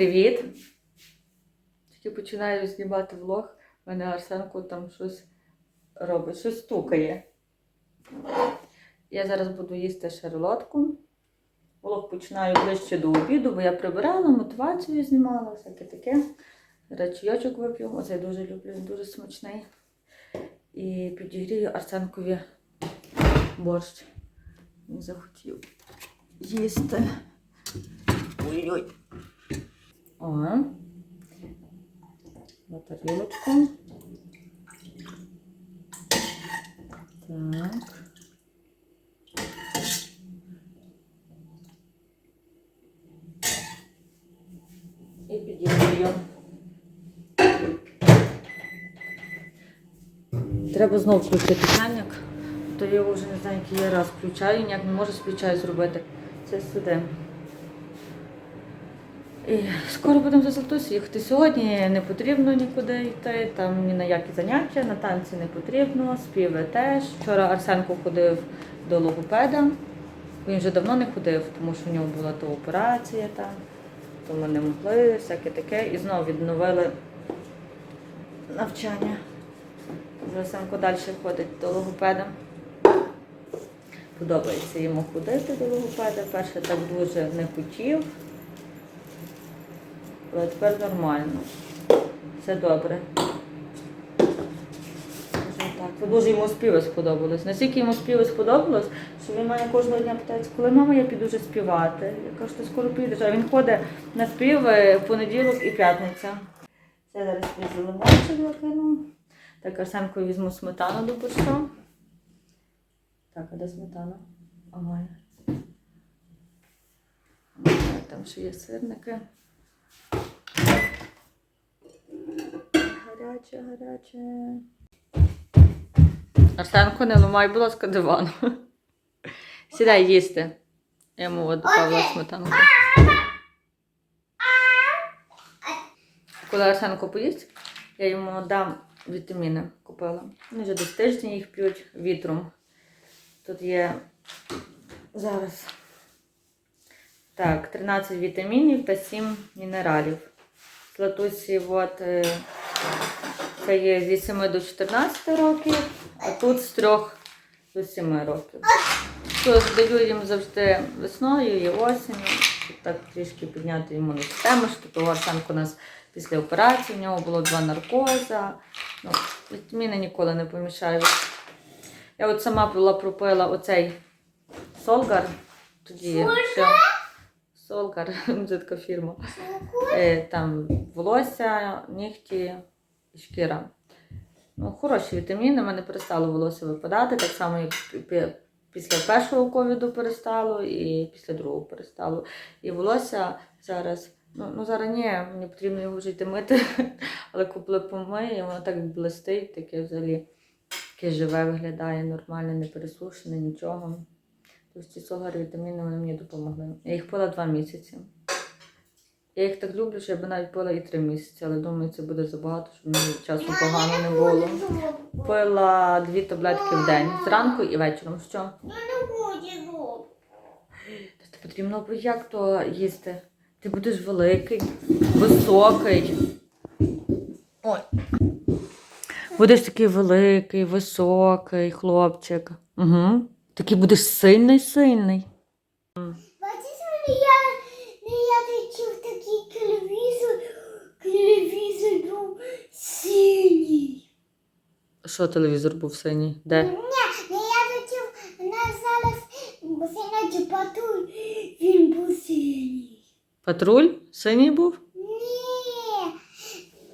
привіт! Тільки починаю знімати влог. У мене Арсенко там щось робить, щось стукає. Я зараз буду їсти шарлотку. Влог починаю ближче до обіду, бо я прибирала, мотивацію знімала, всяке таке. Зараз вип'ю. Оце я дуже люблю, він дуже смачний. І підігрію Арсенкові борщ. Він захотів їсти. Ой-ой. О. На тарілочку. Так. І підігрію. Треба знову включити чайник. То я вже не знаю, який я раз включаю, ніяк не можу свій чай зробити. Це сюди. І скоро будемо за Золотусі їхати. Сьогодні не потрібно нікуди йти, там ні на які заняття, на танці не потрібно, співи теж. Вчора Арсенко ходив до логопеда. Він вже давно не ходив, тому що в нього була то операція там, то ми не могли, всяке таке. І знову відновили навчання. Арсенко далі ходить до логопеда. Подобається йому ходити до логопеда. Перше так дуже не хотів. Але тепер нормально. Все добре. Так. Дуже йому співи сподобалось. Настільки йому співи сподобалось, що він мене кожного дня питається, коли мама я піду вже співати. Я кажу, ти скоро підеш. А він ходить на співи в понеділок і п'ятниця. Це зараз лимончик викину. Так, Арсенко візьму сметану до борща. Так, а де сметана? Ага. Там ще є сирники. Гаряче, гаряче. Арсенко, не ламай, будь ласка, диван. Сідай їсти. Я йому от Павла сметанку. Коли Арсенко поїсть, я йому дам вітаміни купила. Вони вже десь тиждень їх п'ють вітром. Тут є зараз так, 13 вітамінів та 7 мінералів. Златусі от, е, це є з 8 до 14 років, а тут з 3 до 7 років. Тож даю їм завжди весною і осінню, щоб так трішки підняти імунну систему, що того Арсенко у нас після операції, в нього було два наркоза. Ну, вітаміни ніколи не помішають. Я от сама була пропила оцей Солгар. Тоді ще Солгар, це така фірма. Там волосся, нігті і шкіра. Ну, хороші вітаміни, мене перестало волосся випадати, так само, як після першого ковіду перестало і після другого перестало. І волосся зараз, ну, ну зараз ні, мені потрібно його вже йти мити, але коли помиє, воно так блистить, таке взагалі таке живе виглядає, нормально, не пересушене, нічого. Тобто ці солгари вітаміни вони мені допомогли. Я їх пила два місяці. Я їх так люблю, що я би навіть пила і три місяці, але думаю, це буде забагато, щоб мені часу погано не було. Пила дві таблетки в день, зранку і вечором. Що? Та Ти потрібно як то їсти? Ти будеш великий, високий. Ой. Будеш такий великий, високий хлопчик. Угу. Такий будеш сильний, сильний. Бачиш, мене я, не я дивив такий телевізор, телевізор був синій. Що телевізор був синій? Де? Ні, не я дивив, на зараз синячий патруль, він був синій. Патруль? Синій був? Ні,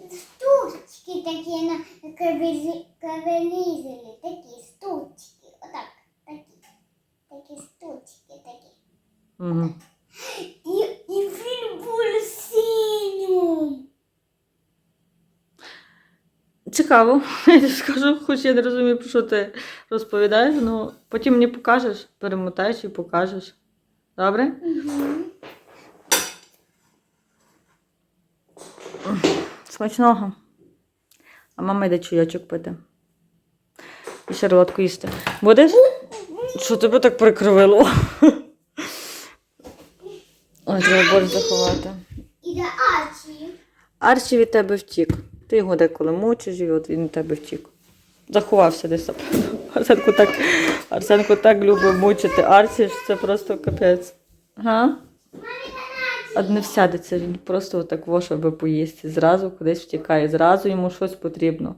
штучки такі на кавелізорі, такі штучки, такі штучки, такі. Угу. І, і він був синім. Цікаво. Я тобі скажу, хоч я не розумію, про що ти розповідаєш, але потім мені покажеш, перемотаєш і покажеш. Добре? Смачного. А мама йде чайочок пити. І шарлотку їсти. Будеш? Що тебе так прикривило? Ой, треба борщ заховати. Ідеально. Арчі від тебе втік. Ти його деколи мучиш, і от він від тебе втік. Заховався десь. Арсенко так, Арсенко так любить мучити Арчі, що це просто капець. Га? От не всядеться, він просто отак во, щоб поїсти. Зразу кудись втікає, зразу йому щось потрібно.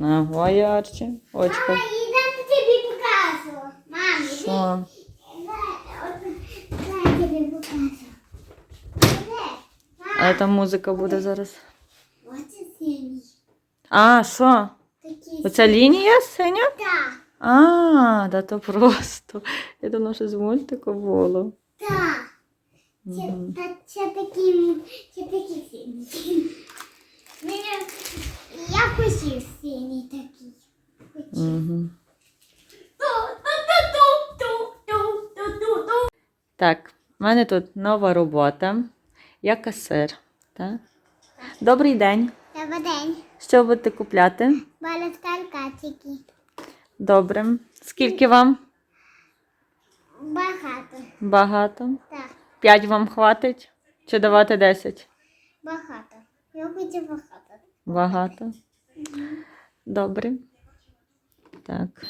Ага, я Арчі. Очка. Мама, я тобі покажу. Мамі, Що? я тобі покажу. А там музика буде зараз. А, що? Оця лінія синя? Так, А, да то просто. Я давно щось з мультику було. так. Це, Мгм. та, це такий, Я хотів синій такий. Угу. Так, в мене тут нова робота. Я касир. Так? Добрий день. Добрий день. Що будете купляти? Баласкаркатики. Добре. Скільки вам? Багато. Багато. Так, П'ять вам хватить? Чи давати десять? багато. Я хочу багато. Багато. Добре. Так.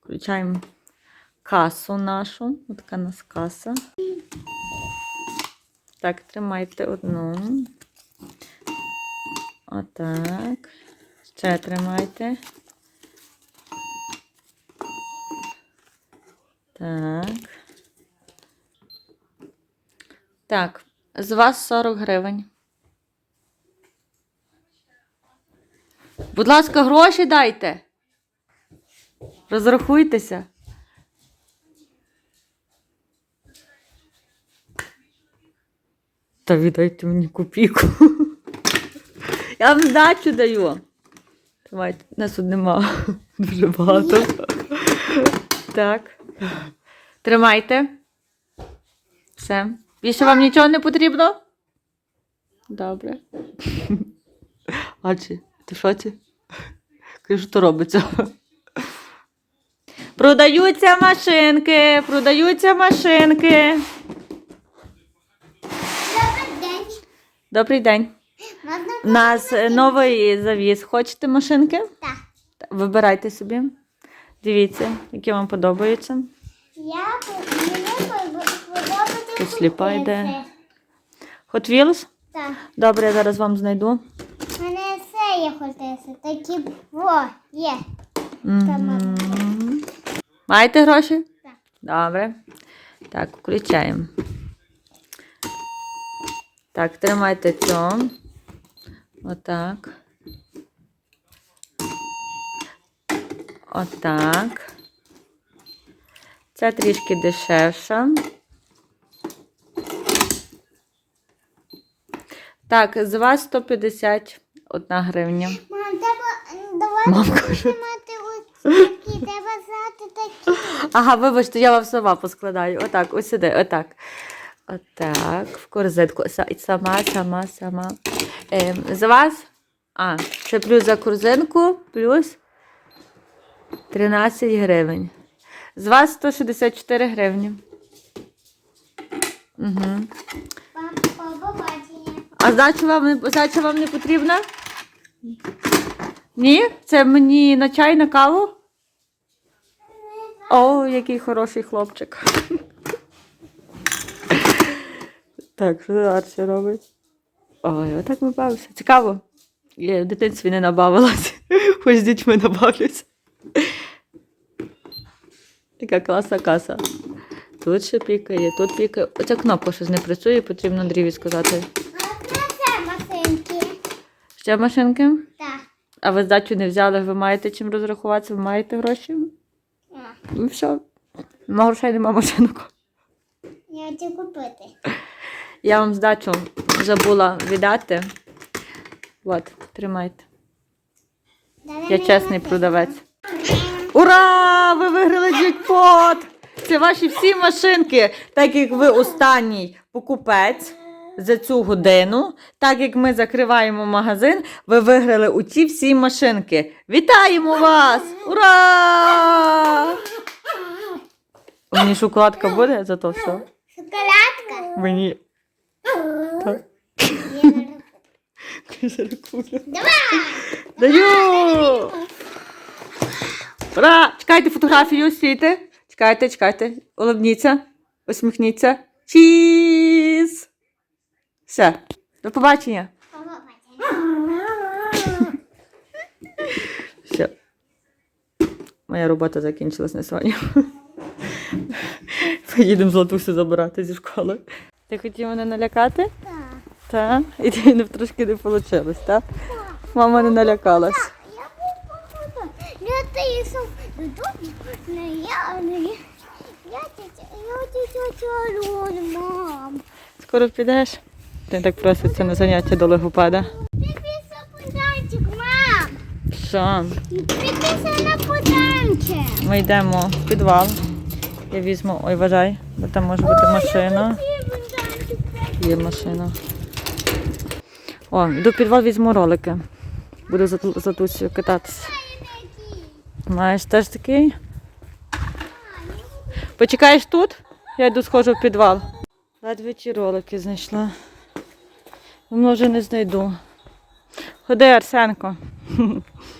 Включаємо касу нашу. Ось нас каса. Так, тримайте одну. Отак. Ще тримайте. Так. Так, з вас 40 гривень. Будь ласка, гроші дайте. Розрахуйтеся. Та віддайте мені копійку. Я вам здачу даю. Давайте, нас тут нема дуже багато. Так. Тримайте. Все. Більше вам нічого не потрібно? Добре. Ачі, ти в шоці? Кажу, що робиться. Продаються машинки, продаються машинки. Добрий день. Добрий день. Можна У нас новий завіз. Хочете машинки? Так. Вибирайте собі. Дивіться, які вам подобаються. Я мені подобається. Сліпа йде. Hot Wheels? Так. Добре, я зараз вам знайду. Все. Такі во, є. Мгм. Маєте гроші? Так. Добре. Так, включаємо. Так, тримайте цю. Отак. Отак. Це трішки дешевша. Так, з вас 151 гривня. Мам, треба давай Мам каже. мати ось такі, треба взяти такі. Ага, вибачте, я вам сама поскладаю. Отак, ось сюди, отак. Отак, в корзинку. Са- Сама, сама, сама. Ем, з вас. А, це плюс за корзинку, плюс 13 гривень. З вас 164 гривні. Угу. Папа, побачення. А здача вам, здача вам не потрібна? Ні? Це мені на чай, на каву? О, який хороший хлопчик. Так, що Арсі робить? Ой, отак ми бавимося. Цікаво. Я в дитинстві не набавилась. Хоч з дітьми набавлюся. Така класна каса. Тут ще пікає, тут пікає. Оця кнопка щось не працює, потрібно Андрієві сказати. Ще машинки? Так. А ви здачу не взяли, ви маєте чим розрахуватися, ви маєте гроші? Ну все. Нема грошей, нема машинок. Я хочу купити. Я вам здачу забула віддати. От, тримайте. Давай Я чесний на продавець. Ура! Ви виграли джекпот! Це ваші всі машинки, так як ви останній покупець за цю годину. Так як ми закриваємо магазин, ви виграли у ці всі машинки. Вітаємо вас! Ура! Мені шоколадка буде за то все? Шоколадка. Мені. Так. Давай! Даю! Ура! Чекайте фотографію, стійте. Чекайте, чекайте. Улыбніться, усміхніться. Чіз! Все. До побачення. Все. Моя робота закінчилась на сьогодні. Поїдемо златусю забирати зі школи. Ти хотів мене налякати? Так. Так. І ти не трошки не вийшло, так? Мама не налякалась. Я був. Я ти йшов додому, не я, не я. Я я тетя мам. Скоро підеш? Ти так проситься на заняття до логопеда. Що? Підписав на поданчик. Ми йдемо в підвал. Я візьму, ой, вважай, бо там може бути машина. Є машина. О, йду в підвал візьму ролики. Буду за, за Тусею кататися. Маєш теж такий? Почекаєш тут? Я йду схожу в підвал. Ледве ті ролики знайшла. Думала, вже не знайду. Ходи, Арсенко.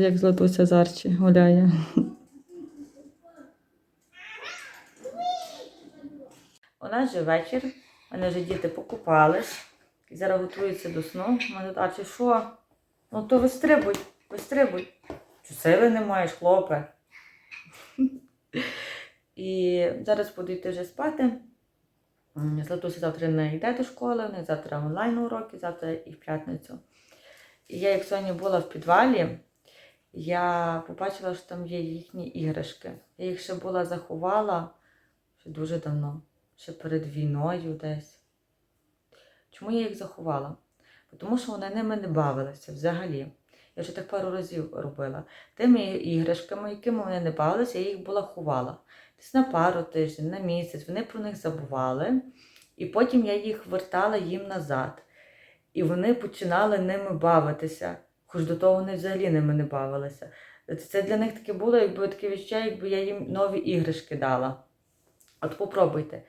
От як Златуся з Арчі гуляє. У нас же вечір, мене вже діти покупались. І зараз готуються до сну. Мене тут, Арчі, що? Ну то вистрибуй, вистрибуй. Чи сили не маєш, хлопе? І зараз буду йти вже спати. Златуся завтра не йде до школи, них завтра онлайн уроки, завтра і в п'ятницю. І я, як сьогодні була в підвалі, я побачила, що там є їхні іграшки. Я їх ще була заховала ще дуже давно, ще перед війною десь. Чому я їх заховала? Тому що вони ними не бавилися взагалі. Я вже так пару разів робила. Тими іграшками, якими вони не бавилися, я їх була ховала. Десь на пару тиждень, на місяць, вони про них забували. І потім я їх вертала їм назад. І вони починали ними бавитися. Хоч до того вони взагалі ними не бавилися. Це для них таке було, якби таке відчуття, якби я їм нові іграшки дала. От попробуйте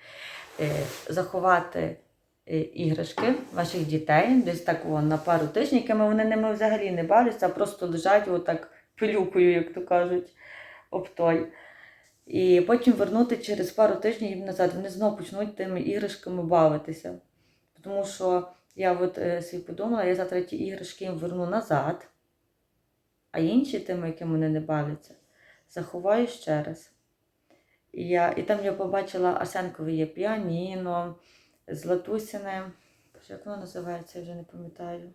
е, заховати е, іграшки ваших дітей десь так о, на пару тижнів, якими вони ними взагалі не бавляться, а просто лежать отак пилюкою, як то кажуть, об той. І потім вернути через пару тижнів назад. Вони знову почнуть тими іграшками бавитися. Тому що я от е, собі подумала, я завтра ті іграшки їм верну назад, а інші тими, якими вони не бавляться, заховаю ще раз. І, я, і там я побачила Арсенкове є піаніно, Златусіне. Боже, Як воно називається, я вже не пам'ятаю.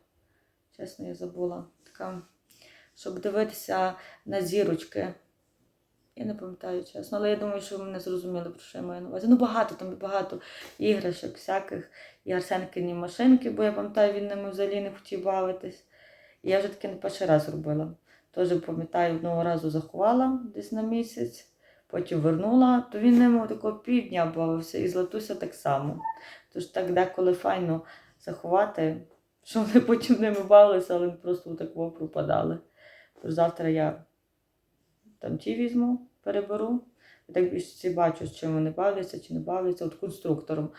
Чесно, я забула. Така, щоб дивитися на зірочки. Я не пам'ятаю чесно, але я думаю, що ви мене зрозуміли, про що я маю на увазі. Ну, багато там багато іграшок всяких. І Арсенкині машинки, бо я пам'ятаю, він ними взагалі не хотів бавитись. І я вже таки не перший раз робила. Теж пам'ятаю, одного разу заховала десь на місяць, потім вернула, то він ними такого півдня бавився, і Златуся так само. Тож так деколи файно заховати, що вони потім ними бавилися, але просто так пропадали. Тож завтра я там ті візьму, переберу. І так більше бачу, з чим вони бавляться чи не бавляться, от конструктором.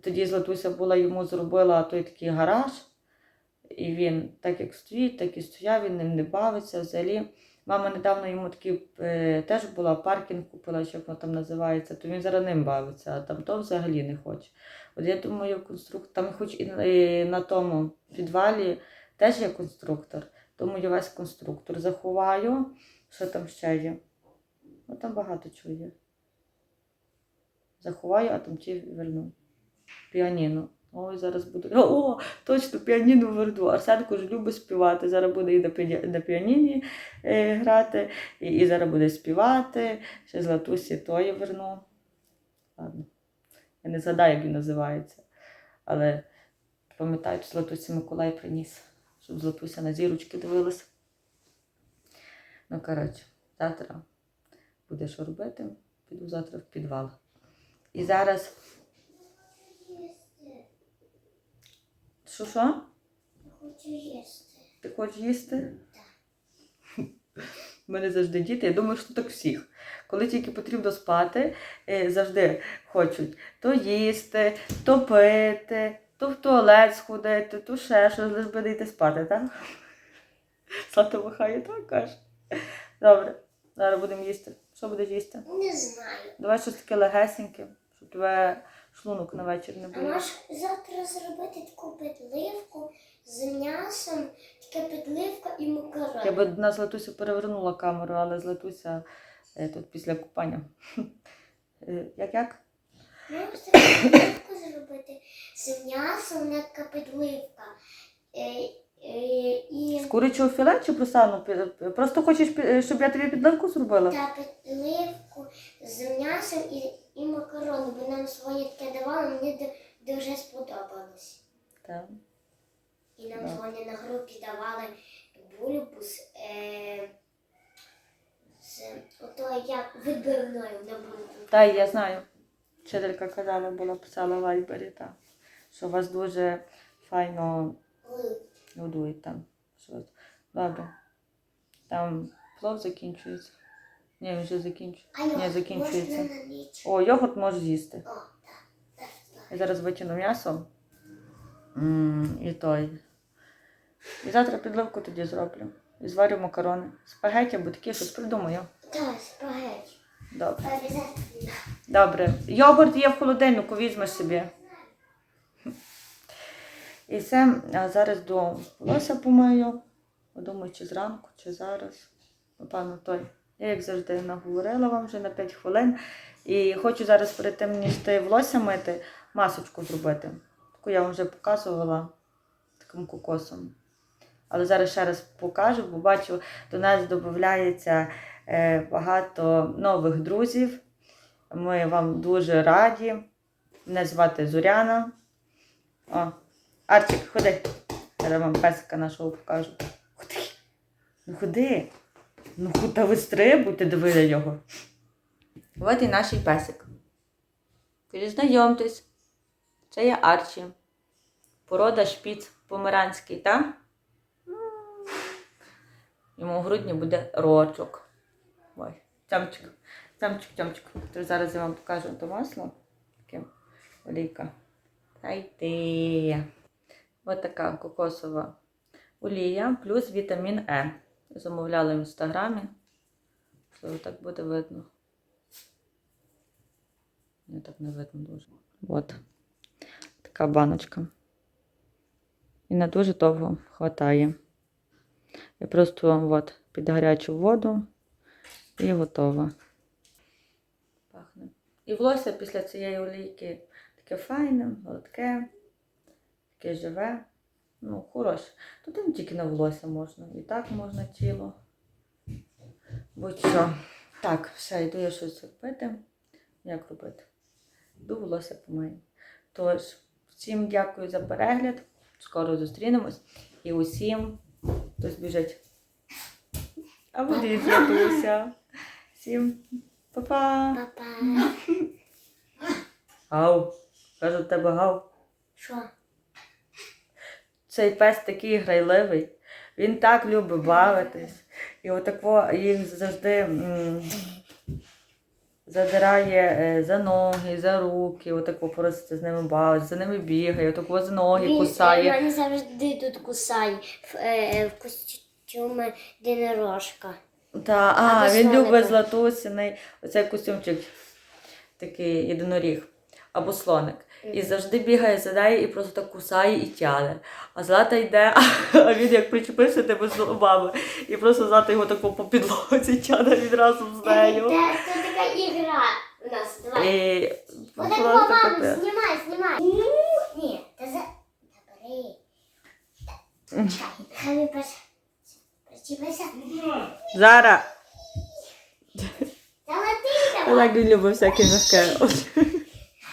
Тоді Златуся була йому зробила той такий гараж, і він так як стоїть, так і стояв, він ним не бавиться взагалі. Мама недавно йому такий е, теж була паркінг купила, що воно там називається, то він зараз ним бавиться, а там то взагалі не хоче. От я думаю, конструктор, там хоч і і на тому підвалі теж є конструктор, тому я весь конструктор заховаю. Що там ще є? Ну там багато чого є. Заховаю, а там ті верну. Піаніно. Ой, зараз буду. О, точно, піаніно верду. Арсенко ж любить співати. Зараз буде і на, піані- на піаніні е, грати, і, і зараз буде співати. Ще з Латусі тої верну. Ладно. Я не згадаю, як він називається. Але пам'ятаю, що з Латусі Миколай приніс, щоб Златуся на зірочки дивилася. Ну, коротше, завтра буде що робити. Піду завтра в підвал. І зараз. Що що? Хочу їсти. Ти хочеш їсти? У мене завжди діти, я думаю, що так всіх. Коли тільки потрібно спати, е, завжди хочуть то їсти, то пити, то в туалет сходити, то ще щось, лиш би не йти спати, так? Слата махає, так каже. Добре, зараз будемо їсти. Що будеш їсти? Не знаю. Давай щось таке легесеньке, щоб тебе шлунок на вечір не А болів. можеш завтра зробити таку підливку з м'ясом, така підливка і макарони. Я би на Златусю перевернула камеру, але Златуся е, тут після купання. Е, Як як? Можеш таку підливку зробити з м'ясом, вона така підливка. Е, і З курячого філе чи просто, ну, просто хочеш, щоб я тобі підливку зробила? та підливку з м'ясом і, і макарони, бо нам сьогодні таке давали, мені дуже сподобалось. Так. І нам Так. сьогодні на групі давали бульбу з, е, з ото як відбивною на бульбу. Та я знаю. Вчителька казала, була писала в Вайбері, та, що у вас дуже файно годують там. Щось. Добре. Там плов закінчується. Ні, він вже закінчується. Ні, закінчується. О, йогурт можеш з'їсти. Я зараз витягну м'ясо. М, І той. І завтра підливку тоді зроблю. І зварю макарони. Спагеті або такі, щось придумаю. Так, спагеті. Добре. Добре. Йогурт є в холодильнику, візьмеш собі. І все, а зараз до волосся помию. Думаю, чи зранку, чи зараз. Напевно, той. Я, як завжди, наговорила вам вже на 5 хвилин. І хочу зараз перед тим, ніж ти волосся мити, масочку зробити. Таку я вам вже показувала таким кокосом. Але зараз ще раз покажу, бо бачу, до нас додається е, багато нових друзів. Ми вам дуже раді. Мене звати Зоряна. О, Арчик, ходи. Зараз вам песика нашого покажу. Ходи. Ну ходи. Ну куди ви стрибуйте, диви на його. От і наш песик. Кажіть, знайомтесь. Це є Арчі. Порода шпіц померанський, так? Йому в грудні буде рочок. Ой, тямчик. Тямчик, тямчик. Зараз я вам покажу то масло. Таке олійка. Та йти. Ось така кокосова олія плюс вітамін Е. Замовляли в інстаграмі. Що так буде видно. Не так не видно дуже. От. Така баночка. І на дуже довго хватає. Я просто от, під гарячу воду і готова. Пахне. І волосся після цієї олійки таке файне, гладке, таке живе. Ну, хороше. Тут не тільки на волосся можна. І так можна тіло. Будь-що. Так, все, йду я щось робити. Як робити? Йду волосся помию. Тож, всім дякую за перегляд. Скоро зустрінемось. І усім хтось біжить. А буде Златуся. Всім па-па. Папа. Гав. Кажу, тебе гав. Що? Цей пес такий грайливий. Він так любить бавитись. І отако їх завжди задирає е, за ноги, за руки, отако просто з ними бавиться, за ними бігає, отако за ноги Він кусає. мене завжди тут кусає в, е, в костюмі динорожка. Та, а, Або він любить златусіний оцей костюмчик, такий єдиноріг або слоник. І завжди бігає за нею і просто так кусає і тяне. А Злата йде, а він як причепився тебе з зубами. І просто Злата його тако по підлозі тяне він разом з нею. Це, це така ігра у нас. Давай. І Отак, мама, знімай, знімай. Ні, ти Хай він перше. Зараз. Та Я давай. так люблю.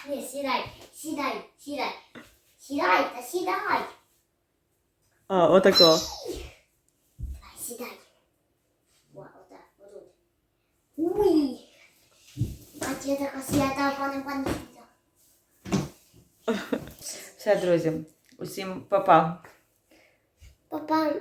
Ні, сідай, сідай, сідай. Сідай, та сідай. А, отако. Давай, сідай. О, отак, отут. Уй. А я така свята, пане, пане, свята. Все, друзі. Усім па-па. Папа.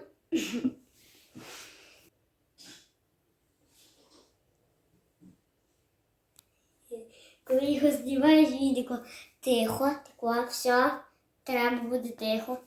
Коли його знімаєш, він тако тихо, тако, все, треба буде тихо.